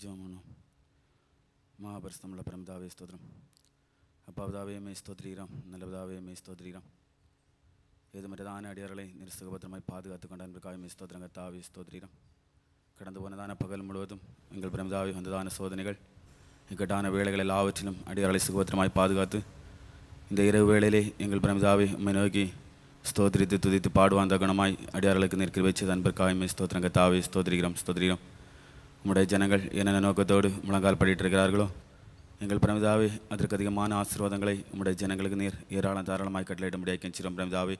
ஜோமனு மகாபரிசுத்தமுள்ள பிரமதாவே ஸ்தோத்திரம் அப்பாவதாவே மே ஸ்தோத்ரீரம் நல்லவதாவே மே ஸ்தோத்ரீரம் ஏது மற்றதான அடியார்களை நீர் சுகபத்திரமாய் பாதுகாத்து கொண்ட அன்பிற்காக மே ஸ்தோத்திரங்க தாவே ஸ்தோத்ரீரம் கடந்து போனதான பகல் முழுவதும் எங்கள் பிரமதாவே வந்ததான சோதனைகள் இக்கட்டான வேலைகள் எல்லாவற்றிலும் அடியார்களை சுகபத்திரமாய் பாதுகாத்து இந்த இரவு வேளையிலே எங்கள் பிரமதாவை உம்மை நோக்கி ஸ்தோத்திரித்து துதித்து பாடுவாந்த குணமாய் அடியார்களுக்கு நிற்கிற வச்சது அன்பிற்காகமே ஸ்தோத்திரங்க தாவே ஸ்தோத்திரிக்கிறோம் ஸ்தோத்திரிக்கிறோம் உம்முடைய ஜனங்கள் என்னென்ன நோக்கத்தோடு முழங்கால் படிட்டு எங்கள் பிரமிதாவே அதற்கு அதிகமான ஆசீர்வாதங்களை உம்முடைய ஜனங்களுக்கு நீர் ஏராளம் தாராளமாய் கட்டளையிடும்படியாக கெஞ்சிரும் பிரமிதாவே.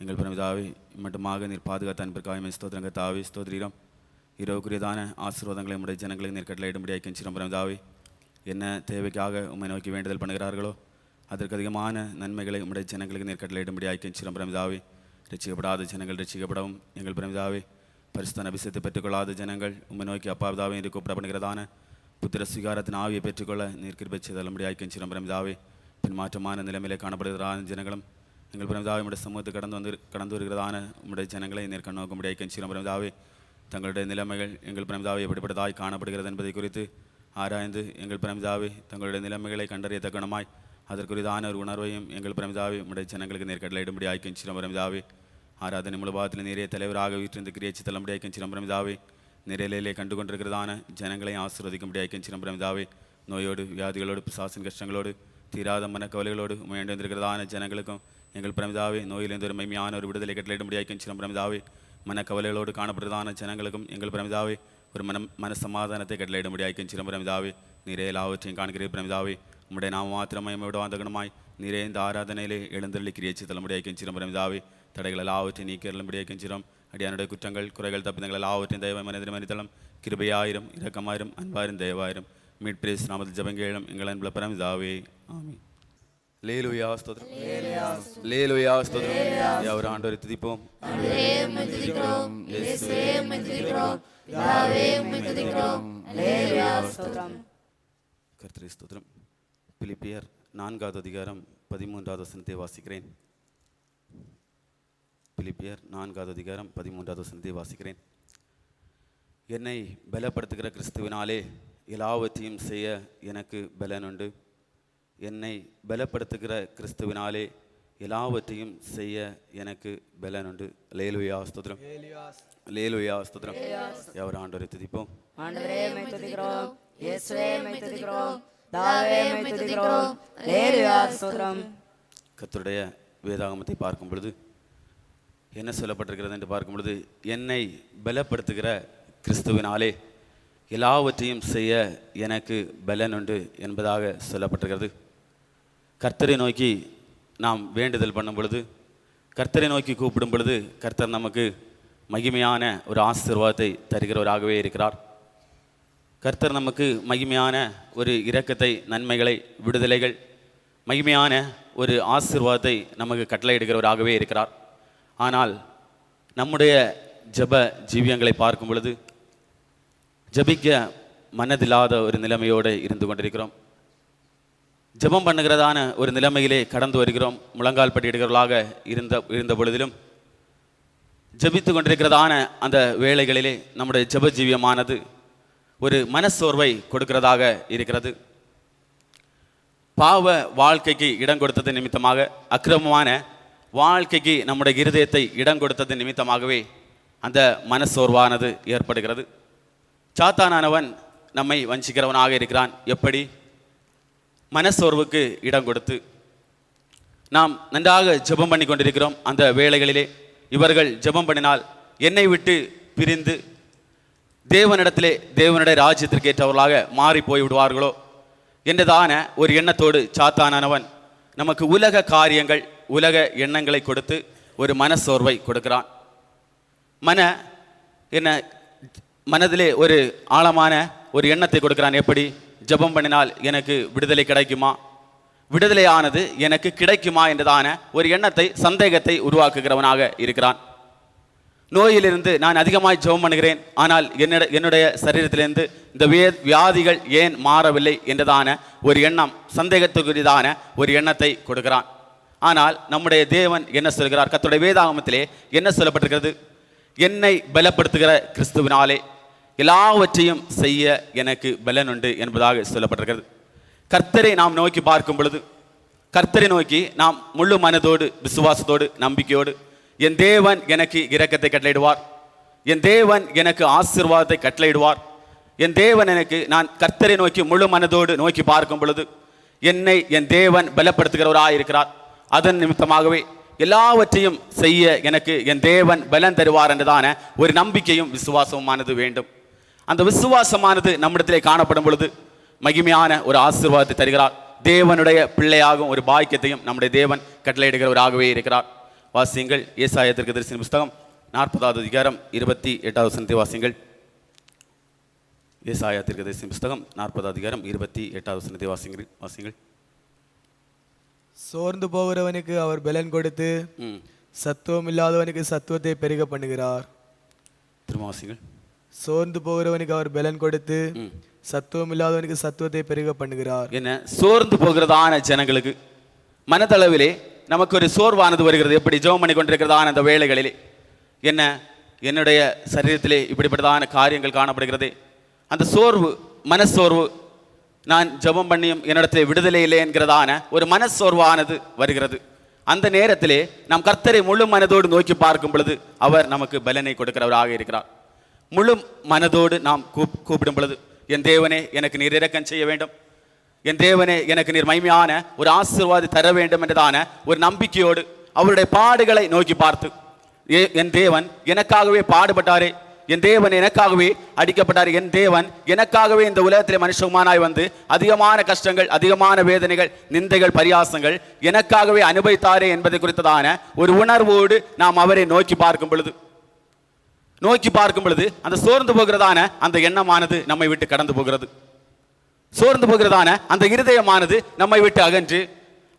எங்கள் பிரமிதாவே மட்டுமாக நீர் பாதுகாத்த அன்பிற்காக ஸ்தோத்திரங்க தாவே ஸ்தோத்திரிக்கிறோம் இரவுக்குரியதான ஆசீர்வாதங்களை உம்முடைய ஜனங்களுக்கு நீர் கட்டளையிடும்படியாக கெஞ்சிரும் பிரமிதாவே. என்ன தேவைக்காக உம்மை நோக்கி வேண்டுதல் பண்ணுகிறார்களோ அதற்கு அதிகமான நன்மைகளை உம்முடைய ஜனங்களுக்கு நீர் கட்டளையிடும்படியாக கெஞ்சிரும் பிரமிதாவே. ரசிக்கப்படாத ஜனங்கள் ரசிக்கப்படவும் எங்கள் பிரமிதாவே. பரிசுத்தன் அபிஷேகத்தை பெற்றுக்கொள்ளாத ஜனங்கள் உண்மை நோக்கி அப்பாவிதாவே என்று கூப்பிடப்படுகிறதான புத்திர சுகாரத்தின் ஆவியை பெற்றுக்கொள்ள நீர் கிருபை ஐக்கியம் கெஞ்சிரும் பிரமிதாவே பின்மாற்றமான நிலைமையிலே காணப்படுகிறதான ஜனங்களும் எங்கள் பிரமிதாவை உடைய சமூகத்தை கடந்து வந்து கடந்து வருகிறதான உங்களுடைய ஜனங்களை நீர் கண்ணோக்கும்படியாக கெஞ்சிரும் பிரமிதாவே தங்களுடைய நிலைமைகள் எங்கள் பிரமிதாவை எப்படிப்பட்டதாய் காணப்படுகிறது என்பதை குறித்து ஆராய்ந்து எங்கள் பிரமிதாவை தங்களுடைய நிலைமைகளை கண்டறியத்தக்கணமாய் அதற்குரியதான ஒரு உணர்வையும் எங்கள் பிரமிதாவை உடைய ஜனங்களுக்கு நேர் ஐக்கியம் ஆய்க்கின்றோம் பிரமிதாவே ஆராதனை முழுபாதத்தில் நிறைய தலைவராக வீட்டிருந்து கிரியச்சி தள்ளும்படி ஆய்க்கின்றோம் பிரமிதாவே நிறையிலே கண்டு கொண்டிருக்கிறதான ஜனங்களை ஆசீர்வதிக்கும்படி ஆய்க்கின்றோம் நோயோடு வியாதிகளோடு பிசாசின் கஷ்டங்களோடு தீராத மனக்கவலைகளோடு முயன்று வந்திருக்கிறதான ஜனங்களுக்கும் எங்கள் பிரமிதாவே நோயிலிருந்து ஒரு மைமையான ஒரு விடுதலை கட்டளையிடும்படியாக்கும் ஆய்க்கின்றோம் பிரமிதாவே மனக்கவலைகளோடு காணப்படுறதான ஜனங்களுக்கும் எங்கள் பிரமிதாவே ஒரு மன மனசமாதானத்தை கட்டளையிடும்படியாக்கும் ஆய்க்கின்றோம் பிரமிதாவே நீரே எல்லாவற்றையும் காண்கிறீர் பிரமிதாவே உம்முடைய நாம மாத்திரமயம் விட வாந்தகனமாய் நீரே இந்த ஆராதனையிலே எழுந்தருளி கிரியச்சி தலைமுடியாக்கும் கெஞ்சிரம் பிரமிதாவே தடைகள் எல்லாவற்றையும் நீக்கி அருளும்படியாக கெஞ்சிரம் அடியானுடைய குற்றங்கள் குறைகள் தப்பிதங்கள் எல்லாவற்றையும் தெய்வ மனிதன் மனிதளம் கிருபையாயிரம் இரக்கமாயிரம் அன்பாயிரம் தயவாயிரம் மீட்பிரேஸ் நாமத்தில் ஜபங்கேளம் எங்கள் அன்புல பிரமிதாவே ஆமீன். லேலுயா ஸ்தோத்திரம். லேலுயா ஸ்தோத்திரம். யாவர் ஆண்டவரை துதிப்போம். கர்த்தரை ஸ்தோத்திரம். பிலிப்பியர் நான்காவது அதிகாரம் பதிமூன்றாவது வசனத்தை வாசிக்கிறேன். பிலிப்பியர் நான்காவது அதிகாரம் பதிமூன்றாவது வசனத்தை வாசிக்கிறேன். என்னை பலப்படுத்துகிற கிறிஸ்துவினாலே எல்லாவற்றையும் செய்ய எனக்கு பலன் உண்டு. என்னை பலப்படுத்துகிற கிறிஸ்துவினாலே எல்லாவற்றையும் செய்ய எனக்கு பலன் உண்டு. லேலுயா ஸ்தோத்திரம். லேலுயா ஸ்தோத்திரம். எவர் ஆண்டவரை துதிப்போம். ஆண்டவரே மை துதிக்கிறோம். இயேசுவே மை துதிக்கிறோம். தாவே மை துதிக்கிறோம். லேலுயா ஸ்தோத்திரம். கர்த்தருடைய வேதாகமத்தை பார்க்கும் பொழுது என்ன சொல்லப்பட்டிருக்கிறது என்று பார்க்கும் பொழுது என்னை பலப்படுத்துகிற கிறிஸ்துவினாலே எல்லாவற்றையும் செய்ய எனக்கு பலன் உண்டு என்பதாக சொல்லப்பட்டிருக்கிறது. கர்த்தரை நோக்கி நாம் வேண்டுதல் பண்ணும் பொழுது கர்த்தரை நோக்கி கூப்பிடும் பொழுது கர்த்தர் நமக்கு மகிமையான ஒரு ஆசீர்வாதத்தை தருகிறவராகவே இருக்கிறார். கர்த்தர் நமக்கு மகிமையான ஒரு இரக்கத்தை நன்மைகளை விடுதலைகள் மகிமையான ஒரு ஆசீர்வாதத்தை நமக்கு கட்டளையிடுகிறவராகவே இருக்கிறார். ஆனால் நம்முடைய ஜெப ஜீவியங்களை பார்க்கும் பொழுது ஜெபிக்க மனதில்லாத ஒரு நிலைமையோடு இருந்து கொண்டிருக்கிறோம். ஜெபம் பண்ணுகிறதான ஒரு நிலைமையிலே கடந்து வருகிறோம். முழங்கால் படியிடுகிறவர்களாக இருந்த இருந்த பொழுதிலும் ஜெபித்து கொண்டிருக்கிறதான அந்த வேலைகளிலே நம்முடைய ஜெப ஜீவியமானது ஒரு மனசோர்வை கொடுக்கிறதாக இருக்கிறது. பாவ வாழ்க்கைக்கு இடம் கொடுத்தது நிமித்தமாக அக்கிரமமான வாழ்க்கைக்கு நம்முடைய இருதயத்தை இடம் கொடுத்தது நிமித்தமாகவே அந்த மனசோர்வானது ஏற்படுகிறது. சாத்தானானவன் நம்மை வஞ்சிக்கிறவனாக இருக்கிறான். எப்படி? மனசோர்வுக்கு இடம் கொடுத்து. நாம் நன்றாக ஜெபம் பண்ணி கொண்டிருக்கிறோம் அந்த வேளைகளிலே. இவர்கள் ஜெபம் பண்ணினால் என்னை விட்டு பிரிந்து தேவனிடத்திலே தேவனுடைய ராஜ்யத்திற்கு ஏற்றவர்களாக மாறி போய் விடுவார்களோ என்றதான ஒரு எண்ணத்தோடு சாத்தானானவன் நமக்கு உலக காரியங்கள் உலக எண்ணங்களை கொடுத்து ஒரு மனசோர்வை கொடுக்கிறான். மன என்ன மனதிலே ஒரு ஆழமான ஒரு எண்ணத்தை கொடுக்கிறான். எப்படி? ஜெபம் பண்ணினால் எனக்கு விடுதலை கிடைக்குமா? விடுதலையானது எனக்கு கிடைக்குமா என்றதான ஒரு எண்ணத்தை சந்தேகத்தை உருவாக்குகிறவனாக இருக்கிறான். நோயிலிருந்து நான் அதிகமாய் ஜெபம் பண்ணுகிறேன். ஆனால் என்னோட என்னுடைய சரீரத்திலிருந்து இந்த வே வியாதிகள் ஏன் மாறவில்லை என்றதான ஒரு எண்ணம் சந்தேகத்துக்குரியதான ஒரு எண்ணத்தை கொடுக்கிறான். ஆனால் நம்முடைய தேவன் என்ன சொல்கிறார்? கத்துடைய வேதாகமத்திலே என்ன சொல்லப்பட்டிருக்கிறது? என்னை பலப்படுத்துகிற கிறிஸ்துவினாலே எல்லாவற்றையும் செய்ய எனக்கு பலன் உண்டு என்பதாக சொல்லப்பட்டிருக்கிறது. கர்த்தரை நாம் நோக்கி பார்க்கும் பொழுது கர்த்தரை நோக்கி நாம் முழு மனதோடு விசுவாசத்தோடு நம்பிக்கையோடு என் தேவன் எனக்கு இரக்கத்தை கட்டளையிடுவார். என் தேவன் எனக்கு ஆசீர்வாதத்தை கட்டளையிடுவார். என் தேவன் எனக்கு நான் கர்த்தரை நோக்கி முழு மனதோடு நோக்கி பார்க்கும் பொழுது என்னை என் தேவன் பலப்படுத்துகிறவராக இருக்கிறார் அதன் நிமித்தமாகவே எல்லாவற்றையும் செய்ய எனக்கு என் தேவன் பலன் தருவார் என்றுதான ஒரு நம்பிக்கையும் விசுவாசமானது வேண்டும். அந்த விசுவாசமானது நம்மிடத்திலே காணப்படும் பொழுது மகிமையான ஒரு ஆசீர்வாதத்தை தருகிறார். தேவனுடைய பிள்ளையாகும் ஒரு பாக்கியத்தையும் நம்முடைய தேவன் கட்டளையிடுகிறவராகவே இருக்கிறார். வாசியங்கள் ஏசாயத்திற்கு தரிசன புஸ்தகம் நாற்பதாவது அதிகாரம் இருபத்தி எட்டாவது சனத்தை வாசியங்கள். ஏசாயத்திற்கு தரிசன புஸ்தகம் நாற்பதாவது அதிகாரம் இருபத்தி எட்டாவது சனத்தை வாசிங்கள் வாசியங்கள். சோர்ந்து போகிறவனுக்கு அவர் பலன் கொடுத்து சத்துவம் இல்லாதவனுக்கு சத்துவத்தை பெருக பண்ணுகிறார். திரும்ப வாசியங்கள் சோர்ந்து போகிறவனுக்கு அவர் பலன் கொடுத்து. சத்துவம் இல்லாதவனுக்கு சத்துவத்தை பெருக பண்ணுகிறார். என்ன? சோர்ந்து போகிறதான ஜனங்களுக்கு மனதளவிலே நமக்கு ஒரு சோர்வானது வருகிறது. எப்படி ஜெபம் பண்ணி கொண்டிருக்கிறதான அந்த வேளைகளிலே. என்ன? என்னுடைய சரீரத்திலே இப்படிப்பட்டதான காரியங்கள் காணப்படுகிறது. அந்த சோர்வு மனசோர்வு நான் ஜெபம் பண்ணியும் என்னிடத்தில் விடுதலை இல்லை என்கிறதான ஒரு மனசோர்வானது வருகிறது. அந்த நேரத்திலே நாம் கர்த்தரை முழு மனதோடு நோக்கி பார்க்கும் பொழுது அவர் நமக்கு பலனை கொடுக்கிறவராக இருக்கிறார். முழு மனதோடு நாம் கூப் கூப்பிடும் பொழுது என் தேவனே எனக்கு நீர் இறக்கம் செய்ய வேண்டும். என் தேவனே எனக்கு நீர் மகிமையான ஒரு ஆசீர்வாதி தர வேண்டும் என்றதான ஒரு நம்பிக்கையோடு அவருடைய பாடுகளை நோக்கி பார்த்து ஏ- என் தேவன் எனக்காகவே பாடுபட்டாரே என் தேவன் எனக்காகவே அடிக்கப்பட்டார். என் தேவன் எனக்காகவே இந்த உலகத்திலே மனுஷகுமானாய் வந்து அதிகமான கஷ்டங்கள் அதிகமான வேதனைகள் நிந்தைகள் பரியாசங்கள் எனக்காகவே அனுபவித்தாரே என்பதை குறித்ததான ஒரு உணர்வோடு நாம் அவரை நோக்கி பார்க்கும் பொழுது நோக்கி பார்க்கும் பொழுது அந்த சோர்ந்து போகிறதான அந்த எண்ணமானது நம்மை விட்டு கடந்து போகிறது. சோர்ந்து போகிறதான அந்த இருதயமானது நம்மை விட்டு அகன்று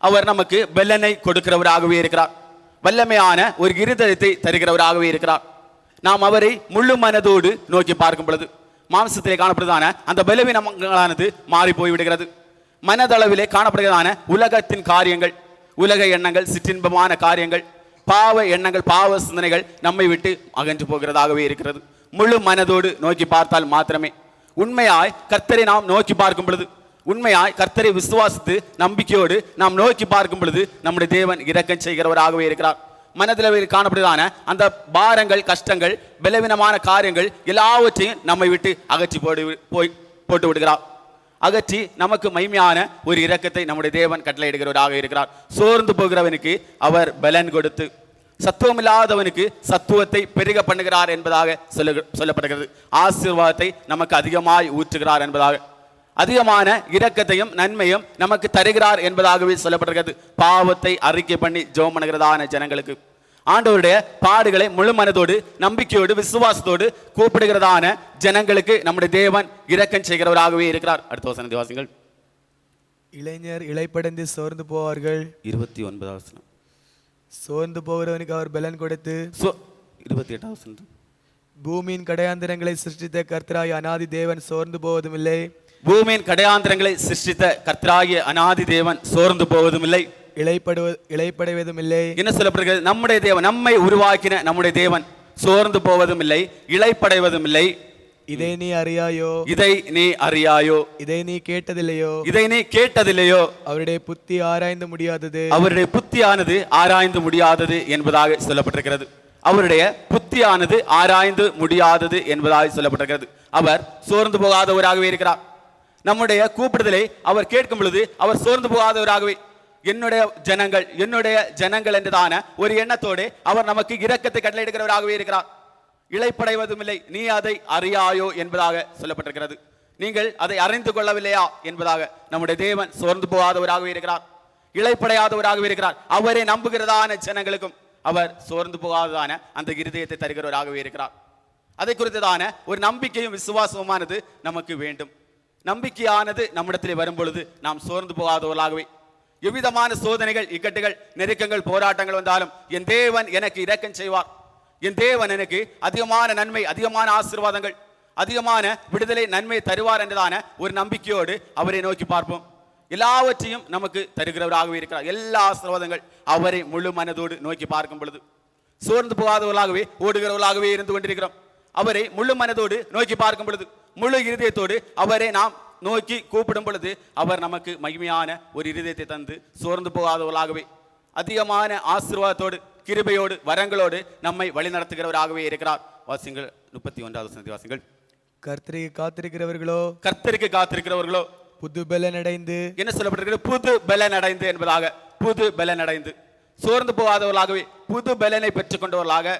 அவர் நமக்கு பெல்லனை கொடுக்கிறவராகவே இருக்கிறார். வல்லமையான ஒரு இருதயத்தை தருகிறவராகவே இருக்கிறார். நாம் அவரை முழு மனதோடு நோக்கி பார்க்கும் பொழுது மாம்சத்திலே காணப்படுவதான அந்த பலவீனங்களானது மாறி போய்விடுகிறது மனதளவிலே காணப்படுகிறதான உலகத்தின் காரியங்கள் உலக எண்ணங்கள் சிற்றின்பமான காரியங்கள் பாவ எண்ணங்கள் பாவ சிந்தனைகள் நம்மை விட்டு அகன்று போகிறதாகவே இருக்கிறது. முழு மனதோடு நோக்கி பார்த்தால் மாத்திரமே. உண்மையாய் கர்த்தரை நாம் நோக்கி பார்க்கும் பொழுது உண்மையாய் கர்த்தரை விசுவாசித்து நம்பிக்கையோடு நாம் நோக்கி பார்க்கும் பொழுது நம்முடைய தேவன் இரக்கம் செய்கிறவராகவே இருக்கிறார். மனதில் காணப்படுவதான அந்த பாரங்கள் கஷ்டங்கள் பலவீனமான காரியங்கள் எல்லாவற்றையும் நம்மை விட்டு அகற்றி போடு போய் போட்டு விடுகிறார். அகற்றி நமக்கு மைமையான ஒரு இரக்கத்தை நம்முடைய தேவன் கட்டளையிடுகிறவராக இருக்கிறார். சோர்ந்து போகிறவனுக்கு அவர் பலன் கொடுத்து சத்துவமில்லாதவனுக்கு சத்துவத்தை பெருக பண்ணுகிறார் என்பதாக சொல்ல சொல்லப்படுகிறது. ஆசீர்வாதத்தை நமக்கு அதிகமாய் ஊற்றுகிறார் என்பதாக அதிகமான இரக்கத்தையும் நன்மையும் நமக்கு தருகிறார் என்பதாகவே சொல்லப்படுகிறது பாவத்தை அறிக்கை பண்ணி பண்ணுகிறதான ஜனங்களுக்கு. ஆண்டவருடைய பாடுகளை முழு மனதோடு நம்பிக்கையோடு விசுவாசத்தோடு கூப்பிடுகிறதான ஜனங்களுக்கு நம்முடைய தேவன் இரக்கம் செய்கிறவராகவே இருக்கிறார். அடுத்த வசன திவாசங்கள் இளைஞர் இளைப்படைந்து சோர்ந்து போவார்கள். இருபத்தி ஒன்பதாவது வசனம். சோர்ந்து போகிறவனுக்கு அவர் பலன் கொடுத்து இருபத்தி எட்டாவது வசனம். பூமியின் கடையாந்திரங்களை சிருஷ்டித்த கர்த்தராய் அனாதி தேவன் சோர்ந்து போவதும் இல்லை பூமியின் கடையாந்திரங்களை சிருஷ்டித்த கர்த்தராகிய அனாதி தேவன் சோர்ந்து போவதும் இல்லை இளைப்படுவ இளைப்படைவதும் இல்லை என்ன சொல்லப்படுகிறது? நம்முடைய தேவன் நம்மை உருவாக்கின நம்முடைய தேவன் சோர்ந்து போவதும் இல்லை இளைப்படைவதும் இல்லை இதை நீ அறியாயோ? இதை நீ அறியாயோ? இதை நீ கேட்டதில்லையோ? இதை நீ கேட்டதில்லையோ? அவருடைய புத்தி ஆராய்ந்து முடியாதது. அவருடைய புத்தியானது ஆராய்ந்து முடியாதது என்பதாக சொல்லப்பட்டிருக்கிறது. அவருடைய புத்தியானது ஆராய்ந்து முடியாதது என்பதாக சொல்லப்பட்டிருக்கிறது. அவர் சோர்ந்து போகாதவராகவே இருக்கிறார். நம்முடைய கூப்பிடுதலை அவர் கேட்கும் பொழுது அவர் சோர்ந்து போகாதவராகவே என்னுடைய ஜனங்கள் என்னுடைய ஜனங்கள் என்றுதான ஒரு எண்ணத்தோடு அவர் நமக்கு இரக்கத்தை கட்டளையிடுகிறவராகவே இருக்கிறார். இளைப்படைவதும் இல்லை நீ அதை அறியாயோ என்பதாக சொல்லப்பட்டிருக்கிறது. நீங்கள் அதை அறிந்து கொள்ளவில்லையா என்பதாக நம்முடைய தேவன் சோர்ந்து போகாதவராகவே இருக்கிறார். இழைப்படையாதவராகவே இருக்கிறார். அவரை நம்புகிறதான ஜனங்களுக்கும் அவர் சோர்ந்து போகாததான அந்த இருதயத்தை தருகிறவராகவே இருக்கிறார். அதை குறித்ததான ஒரு நம்பிக்கையும் விசுவாசமானது நமக்கு வேண்டும். நம்பிக்கையானது நம்மிடத்திலே வரும் பொழுது நாம் சோர்ந்து போகாதவர்களாகவே. எவ்விதமான சோதனைகள் இக்கட்டுகள் நெருக்கங்கள் போராட்டங்கள் வந்தாலும் என் தேவன் எனக்கு இரக்கம் செய்வார். என் தேவன் எனக்கு அதிகமான நன்மை அதிகமான ஆசீர்வாதங்கள் அதிகமான விடுதலை நன்மை தருவார் என்றதான ஒரு நம்பிக்கையோடு அவரை நோக்கி பார்ப்போம். எல்லாவற்றையும் நமக்கு தருகிறவராகவே இருக்கிறார். எல்லா ஆசீர்வாதங்கள் அவரை முழு மனதோடு நோக்கி பார்க்கும் பொழுது. சோர்ந்து போகாதவர்களாகவே ஓடுகிறவர்களாகவே இருந்து கொண்டிருக்கிறோம். அவரை முழு மனதோடு நோக்கி பார்க்கும் பொழுது முழு இருதயத்தோடு அவரை நாம் நோக்கி கூப்பிடும் பொழுது அவர் நமக்கு மகிமையான ஒரு இருதயத்தை தந்து சோர்ந்து போகாதவர்களாகவே அதிகமான ஆசீர்வாதத்தோடு கிருபையோடு வரங்களோடு நம்மை வழிநடத்துகிறவராகவே இருக்கிறார். வாசிங்கள் முப்பத்தி ஒன்றாவது சந்தி வாசிங்கள். கர்த்தருக்கு காத்திருக்கிறவர்களோ? கர்த்தருக்கு காத்திருக்கிறவர்களோ? புது பலன் அடைந்து. என்ன சொல்லப்பட்டிருக்கிறது? புது பலன் அடைந்து என்பதாக புது பலன் அடைந்து. சோர்ந்து போகாதவர்களாகவே புது பலனை பெற்றுக்கொண்டவர்களாக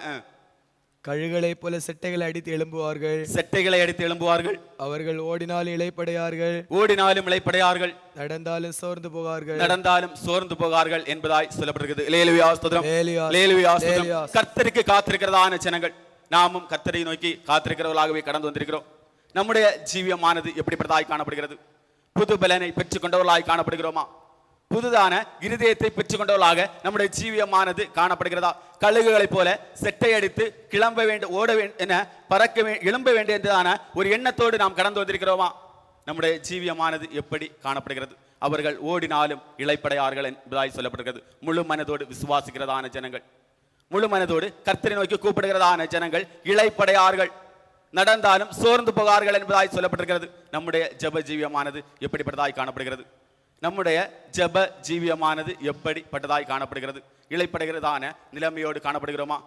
அஹ், கழுகளைப் போல செட்டைகளை அடித்து எழும்புவார்கள். செட்டைகளை அடித்து எழும்புவார்கள். அவர்கள் ஓடினால் இளைப்படையார்கள். ஓடினாலும் இளைப்படையார்கள். நடந்தாலும் சோர்ந்து போகார்கள். நடந்தாலும் சோர்ந்து போகார்கள் என்பதாய். லேலுயா. கர்த்தருக்கு காத்திருக்கிறதான ஜனங்கள். நாமும் கர்த்தரை நோக்கி காத்திருக்கிறவர்களாகவே கடந்து வந்திருக்கிறோம். நம்முடைய ஜீவியமானது எப்படிப்பட்டதாய் காணப்படுகிறது? புது பலனை பெற்றுக்கொண்டவர்களாய் காணப்படுகிறோமா? புதுதான இருதயத்தை பெற்றுக்கொண்டவர்களாக நம்முடைய ஜீவியமானது காணப்படுகிறதா? கழுகுகளைப் போல செட்டை அடித்து கிளம்ப வேண்டும் ஓட வேண்டும் என பறக்க வே எழும்ப வேண்டியதான ஒரு எண்ணத்தோடு நாம் கடந்து வந்திருக்கிறோமா? நம்முடைய ஜீவியமானது எப்படி காணப்படுகிறது? அவர்கள் ஓடினாலும் இளைப்படையார்கள் என்பதாய் சொல்லப்படுகிறது. முழு மனதோடு விசுவாசிக்கிறதான ஜனங்கள். முழு மனதோடு கர்த்தரை நோக்கி கூப்பிடுகிறதான ஜனங்கள் இழைப்படையார்கள் நடந்தாலும் சோர்ந்து போகார்கள் என்பதாய் சொல்லப்பட்டிருக்கிறது. நம்முடைய ஜப ஜீவியமானது எப்படிப்பட்டதாய் காணப்படுகிறது? நம்முடைய ஜெப ஜீவியமானது எப்படிப்பட்டதாய் காணப்படுகிறது? இழைப்படுகிறதான நிலைமையோடு காணப்படுகிறோமா?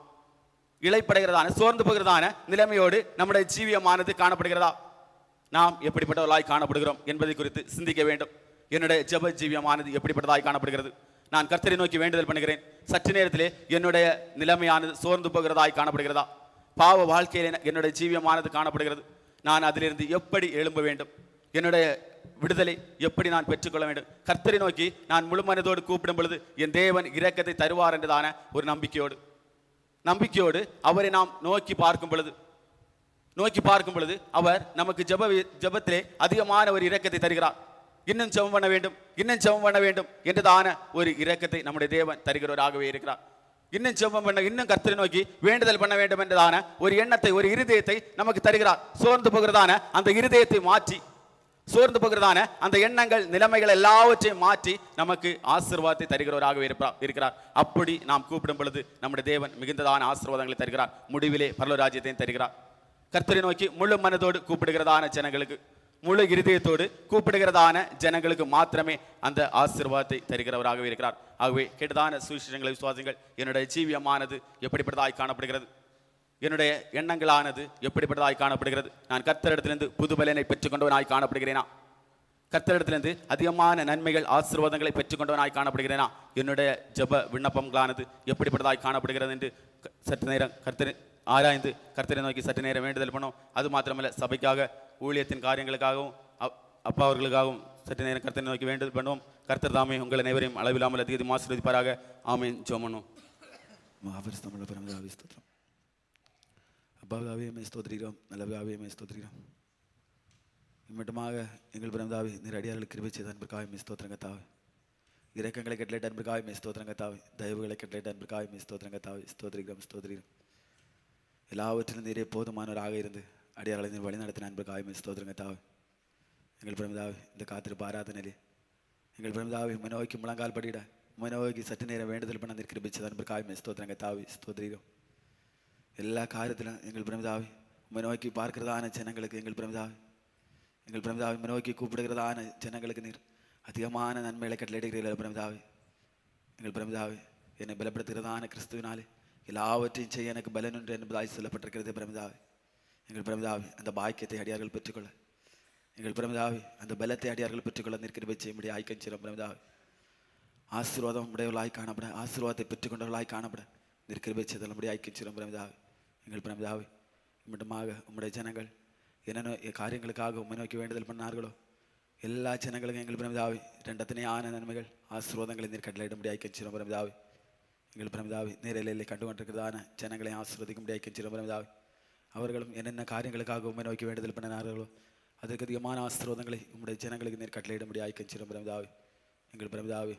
இழைப்படுகிறதான சோர்ந்து போகிறதான நிலைமையோடு நம்முடைய ஜீவியமானது காணப்படுகிறதா? நாம் எப்படிப்பட்டவர்களாய் காணப்படுகிறோம் என்பதை குறித்து சிந்திக்க வேண்டும். என்னுடைய ஜப ஜீவியமானது எப்படிப்பட்டதாய் காணப்படுகிறது? நான் கர்த்தரை நோக்கி வேண்டுதல் பண்ணுகிறேன். சற்று நேரத்திலே என்னுடைய நிலைமையானது சோர்ந்து போகிறதாய் காணப்படுகிறதா? பாவ வாழ்க்கையில என்னுடைய ஜீவியமானது காணப்படுகிறது. நான் அதிலிருந்து எப்படி எழும்ப வேண்டும்? என்னுடைய விடுதலை எப்படி நான் பெற்றுக்கொள்ள வேண்டும்? கர்த்தரை நோக்கி நான் முழு மனதோடு கூப்பிடும் பொழுது என் தேவன் இரக்கத்தை தருவார் என்றதான ஒரு நம்பிக்கையோடு. நம்பிக்கையோடு அவரை நாம் நோக்கி பார்க்கும் பொழுது நோக்கி பார்க்கும் பொழுது அவர் நமக்கு ஜப ஜபத்திலே அதிகமான ஒரு இரக்கத்தை தருகிறார். இன்னும் ஜெபம் பண்ண வேண்டும் இன்னும் ஜெபம் பண்ண வேண்டும் என்றதான ஒரு இரக்கத்தை நம்முடைய தேவன் தருகிறவராகவே இருக்கிறார். இன்னும் ஜெபம் பண்ண இன்னும் கர்த்தரை நோக்கி வேண்டுதல் பண்ண வேண்டும் என்றதான ஒரு எண்ணத்தை ஒரு இருதயத்தை நமக்கு தருகிறார். சோர்ந்து போகிறதான அந்த இருதயத்தை மாற்றி சோர்ந்து போகிறதான அந்த எண்ணங்கள் நிலைமைகள் எல்லாவற்றையும் மாற்றி நமக்கு ஆசீர்வாதத்தை தருகிறவராகவே இருப்பார் இருக்கிறார். அப்படி நாம் கூப்பிடும் பொழுது நம்முடைய தேவன் மிகுந்ததான ஆசீர்வாதங்களை தருகிறார். முடிவிலே பரலராஜ்யத்தையும் தருகிறார். கர்த்தரை நோக்கி முழு மனதோடு கூப்பிடுகிறதான ஜனங்களுக்கு முழு இருதயத்தோடு கூப்பிடுகிறதான ஜனங்களுக்கு மாத்திரமே அந்த ஆசீர்வாதத்தை தருகிறவராகவே இருக்கிறார். ஆகவே கெட்டதான சுவிசேஷங்களை விசுவாசங்கள் என்னுடைய ஜீவியமானது எப்படிப்பட்டதாய் காணப்படுகிறது? என்னுடைய எண்ணங்களானது எப்படிப்பட்டதாய் காணப்படுகிறது? நான் கர்த்தரிடத்திலிருந்து புது பலனை பெற்றுக்கொண்டவனாய் காணப்படுகிறேனா? கர்த்தரிடத்திலிருந்து அதிகமான நன்மைகள் ஆசீர்வாதங்களை பெற்றுக்கொண்டவனாய் காணப்படுகிறேனா? என்னுடைய ஜெப விண்ணப்பங்களானது எப்படிப்பட்டதாய் காணப்படுகிறது என்று க- சற்று நேரம் கர்த்தரை ஆராய்ந்து கர்த்தரை நோக்கி சற்று நேரம் வேண்டுதல் பண்ணோம். அது மாத்திரமல்ல சபைக்காக ஊழியத்தின் காரியங்களுக்காகவும் அப்- அப்பா அவர்களுக்காகவும் சற்று நேரம் கர்த்தரை நோக்கி வேண்டுதல் பண்ணுவோம். கர்த்தர் தாமே உங்கள் அனைவரையும் அளவில்லாமல் அதிகமாக ஆசீர்வதிப்பாராக. ஆமீன். ஜோமனும் மகாபரிஸ்தமுள்ள பரமதாவி அப்பாவே மே ஸ்தோத்திரிக்கிறோம். நல்லதாவே மே ஸ்தோத்திரிக்கிறோம். இம்மட்டுமாக எங்கள் பிறந்தாவே நீர் அடியார்களுக்கு கிருபை செய்த அன்பிற்காக மே ஸ்தோத்திரங்க கத்தாவே இறக்கங்களை கட்டளையிட்ட அன்பிற்காக மே ஸ்தோத்திரங்க கத்தாவே தயவுகளை கட்டளையிட்ட அன்பிற்காக மே ஸ்தோத்திரங்க கத்தாவே ஸ்தோத்திரிக்கிறோம் ஸ்தோத்திரிக்கிறோம். எல்லாவற்றிலும் நீரே போதுமானவராக இருந்து அடியார்களை நீர் வழி நடத்தின அன்பிற்காக மே ஸ்தோத்திரங்க கத்தாவே எங்கள் பிரமதாவே இந்த காத்திருப்பு ஆராதனையிலே. எங்கள் பிரமதாவை மனோக்கி முழங்கால் படியிட மனோக்கி சற்று நேரம் வேண்டுதல் பண்ண நிற்கிற அன்பிற்காக மே ஸ்தோத்திரங்க தாவி ஸ்தோத்திரிகம் எல்லா காரியத்திலும் எங்கள் பிரமிதாவை. உண்மை நோக்கி பார்க்கிறதான ஜனங்களுக்கு எங்கள் பிரமிதாவை. எங்கள் பிரமிதாவை உண்மை நோக்கி கூப்பிடுகிறதான ஜனங்களுக்கு நீர் அதிகமான நன்மைகளை கட்டளையிடுகிறீர்கள் பிரமிதாவை. எங்கள் பிரமிதாவை என்னை பலப்படுத்துகிறதான கிறிஸ்துவினாலே எல்லாவற்றையும் செய்ய எனக்கு பலன் உண்டு என்பதாய் சொல்லப்பட்டிருக்கிறது பிரமிதாவை. எங்கள் பிரமிதாவை அந்த பாக்கியத்தை அடியார்கள் பெற்றுக்கொள்ள. எங்கள் பிரமிதாவை அந்த பலத்தை அடியார்கள் பெற்றுக்கொள்ள நிற்கிற செய்யும்படி செய்கிறோம் பிரமிதாவை. ஆசீர்வாதம் உடையவர்களாய் காணப்பட ஆசீர்வாதத்தை பெற்றுக்கொண்டவர்களாய் காணப்பட. நிற்கிற செய்தலும்படி ஆய்க்கஞ்சிரம் பிரமதாவை. எங்கள் பிரமதாவை. மட்டுமாக உம்முடைய ஜனங்கள் என்னென்ன காரியங்களுக்காக உம்மை நோக்கி வேண்டுதல் பண்ணார்களோ? எல்லா ஜனங்களுக்கும் எங்கள் பிரமதாவை. ரெண்டத்தினே ஆன நன்மைகள் ஆசீர்வாதங்களை நீர் கட்டளையிட கட்டளையிடும்படி ஆய்க்கஞ்சிரம் பிரமதாவை. எங்கள் பிரமதாவை நேரிலே கண்டு கொண்டிருக்கிறதான ஜனங்களை ஆசீர்வதிக்கும்படி ஐக்கியம் பிரமதாவை. அவர்களும் என்னென்ன காரியங்களுக்காக உண்மை நோக்கி வேண்டுதல் பண்ணினார்களோ அதற்கு அதிகமான ஆசீர்வாதங்களை உம்முடைய ஜனங்களுக்கு நீர் கட்டளையிட கட்டளையிடும்படி ஐக்கியம் பிரமதாவை. எங்கள் பிரமதாவை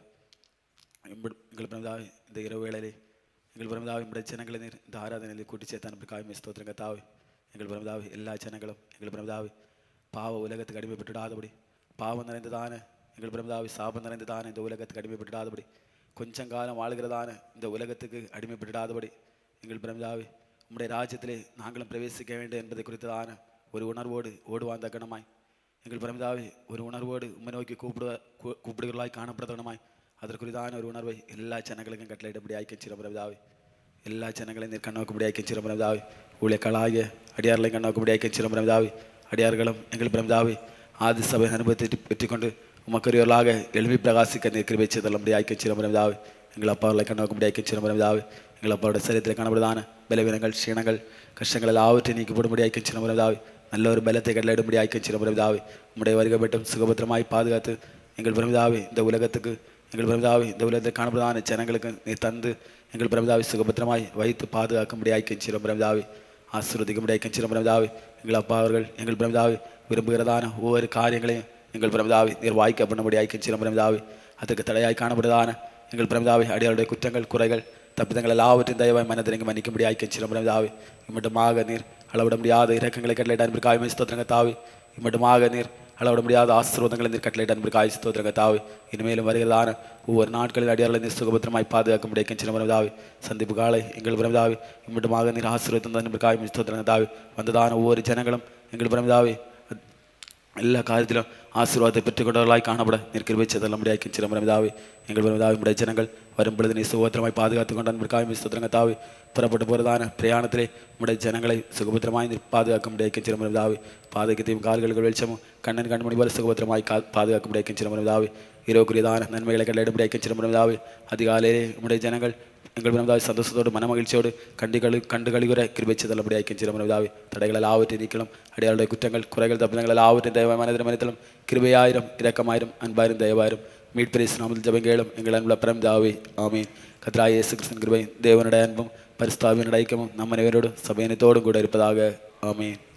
எங்கள் எங்கள் இந்த இரவு வேளையிலே எங்கள் பிரமதாவை உம்முடைய ஜனங்களை நீர் இந்த ஆராதனையில் கூட்டி சேர்த்தான் காய்மை ஸ்தோத்திரங்க தாவை எங்கள் பிரமதாவை எல்லா ஜனங்களும் எங்கள் பிரமதாவை பாவ உலகத்துக்கு அடிமைப்பட்டுடாதபடி பாவம் நிறைந்ததான எங்கள் பிரமதாவை சாபம் நிறைந்ததான இந்த உலகத்துக்கு அடிமைப்பட்டுடாதபடி கொஞ்சம் காலம் வாழ்கிறதான இந்த உலகத்துக்கு அடிமைப்பட்டுடாதபடி எங்கள் பிரமதாவை உம்முடைய ராஜ்யத்திலே நாங்களும் பிரவேசிக்க வேண்டும் என்பதை குறித்ததான ஒரு உணர்வோடு ஓடுவான் தக்கணமாய் எங்கள் பிரமிதாவே ஒரு உணர்வோடு உம்மை நோக்கி கூப்பிடுவ கூ- கூப்பிடுகிறவர்களாய் காணப்படத்தனமாய் அதற்குரிதான ஒரு உணர்வை எல்லா ஜனங்களுக்கும் கட்டளையிடும்படியாய் கெஞ்சிற பிரமிதாவே எல்லா ஜனங்களையும் நீர் கண்ணோக்கும்படியாய் கெஞ்சிற பிரமிதாவே ஊழியக்களாகிய அடியார்களையும் கண்ணோக்கும்படியாய் கெஞ்சிற பிரமிதாவே அடியார்களும் எங்கள் பிரமிதாவே ஆதி சபை அனுபவத்தை பெற்றுக்கொண்டு உமக்குரியவர்களாக எழுப்பி பிரகாசிக்க நீர் கிருபை செய்தல்லும்படியாய் கெஞ்சிற பிரமிதாவே எங்கள் அப்பாவர்களை கண்ணோக்கும்படியாய் கெஞ்சிற பிரமிதாவே எங்கள் அப்பாவோட சரீரத்தில் காணப்படுதான பலவீனங்கள் க்ஷீணங்கள் கஷ்டங்கள் எல்லாவற்றையும் நீக்கப்படும்படியாய் கெஞ்சிற பிரமிதாவே நல்ல ஒரு பலத்தை கடலிடும்படியாய் கெஞ்சிற பிரமிதாவே உம்முடைய வருகை மட்டும் சுகபத்திரமாய் பாதுகாத்து எங்கள் பிரமிதாவே இந்த உலகத்துக்கு எங்கள் பிரமிதாவை இந்த உலகத்தில் காணப்படுதான ஜனங்களுக்கு நீ தந்து எங்கள் பிரமிதாவை சுகபத்திரமாய் வைத்து பாதுகாக்கும்படியாய் கெஞ்சிடும் பிரமிதாவை ஆசீர்வதிக்கும்படியாய் கெஞ்சிடும் பிரமிதாவை எங்கள் அப்பா அவர்கள் எங்கள் பிரமிதாவை விரும்புகிறதான ஒவ்வொரு காரியங்களையும் எங்கள் பிரமிதாவை நீர் வாய்க்க பண்ணும்படியாய் கெஞ்சிடும் பிரமிதாவை அதுக்கு தடையாய் காணப்படுதான எங்கள் பிரமிதாவை அடியாருடைய குற்றங்கள் குறைகள் தப்பிதங்கள் எல்லாவற்றையும் தயவாய் மனதிறங்கி மன்னிக்கும்படியாய் கெஞ்சிடும் பிரமிதாவை மட்டுமாக நீர் அளவிட முடியாத இறக்கங்களை கட்டளையிட்ட அன்பிற்கு ஸ்தோத்திரங்க தாவி இம்மட்டுமாக நீர் அளவிட முடியாத ஆசீர்வாதங்களை இந்த கட்டளையிட்ட அன்பிற்கு ஆய் ஸ்தோத்திரங்க தாவி இனிமேலும் வருகிறதான ஒவ்வொரு நாட்களில் அடியார்களை நீர் சுகபத்திரமாய் பாதுகாக்க முடிய கெஞ்சின பிரமிதாவி சந்திப்பு காலை எங்கள் பிரமிதாவி இம்மட்டுமாக நீர் ஆசீர்வதம் அன்பிற்கு ஆய்மை ஸ்தோத்திரங்க தாவி வந்ததான ஒவ்வொரு ஜனங்களும் எங்கள் பிரமிதாவி எல்லா காரியத்திலும் ஆசீர்வாதத்தை பெற்றுக்கொண்டவர்களாய் காணப்பட நீர் கிருபை செய்தல் நம்முடைய கிஞ்சிர பிரமிதாவே எங்கள் பிரமிதாவை நம்முடைய ஜனங்கள் வரும் பொழுது நீ சுகபத்திரமாய் பாதுகாத்து கொண்டு அன்பிற்காக ஸ்தோத்திரங்க தாவி புறப்பட்டு போகிறதான பிரயாணத்திலே நம்முடைய ஜனங்களை சுகபத்திரமாய் நீர் பாதுகாக்க முடிய கிஞ்சிர பிரமிதாவே பாதுகாத்தையும் கால்களுக்கு வெளிச்சமும் கண்ணன் கண்மணி போல சுகபத்திரமாய் கா பாதுகாக்க முடிய கிஞ்சிர பிரமிதாவே இரவுக்குரியதான நன்மைகளை கல்லிடும்படிய கிஞ்சிர பிரமிதாவே அதிகாலையிலே நம்முடைய ஜனங்கள் எங்கள் பிரமிதாவை சந்தோஷத்தோடு மனமகிழ்ச்சியோடு கண்டுகளு கண்டு கழிவுற கிருபை செய்தல் ஐக்கியம் பிரமிதாவை தடைகள் எல்லாவற்றை நீக்கலாம் அடியாருடைய குற்றங்கள் குறைகள் தப்பிதங்கள் எல்லாவற்றையும் தயவாய் மனதிலும் மனிதலும் கிருபையாயிரம் இரக்கமாயிரம் அன்பாயிரம் தயவாயிரம். மீட்பிரேஸ் நாமத்தில் ஜபங்கேளும் எங்கள் அன்புள்ள பிரமிதாவே ஆமீன். கத்ராய் இயேசு கிறிஸ்தன் கிருபை தேவனுடைய அன்பும் பரிஸ்தாவினுடைய ஐக்கியமும் நம்ம அனைவரோடும் சபையினத்தோடும் கூட இருப்பதாக ஆமீன்.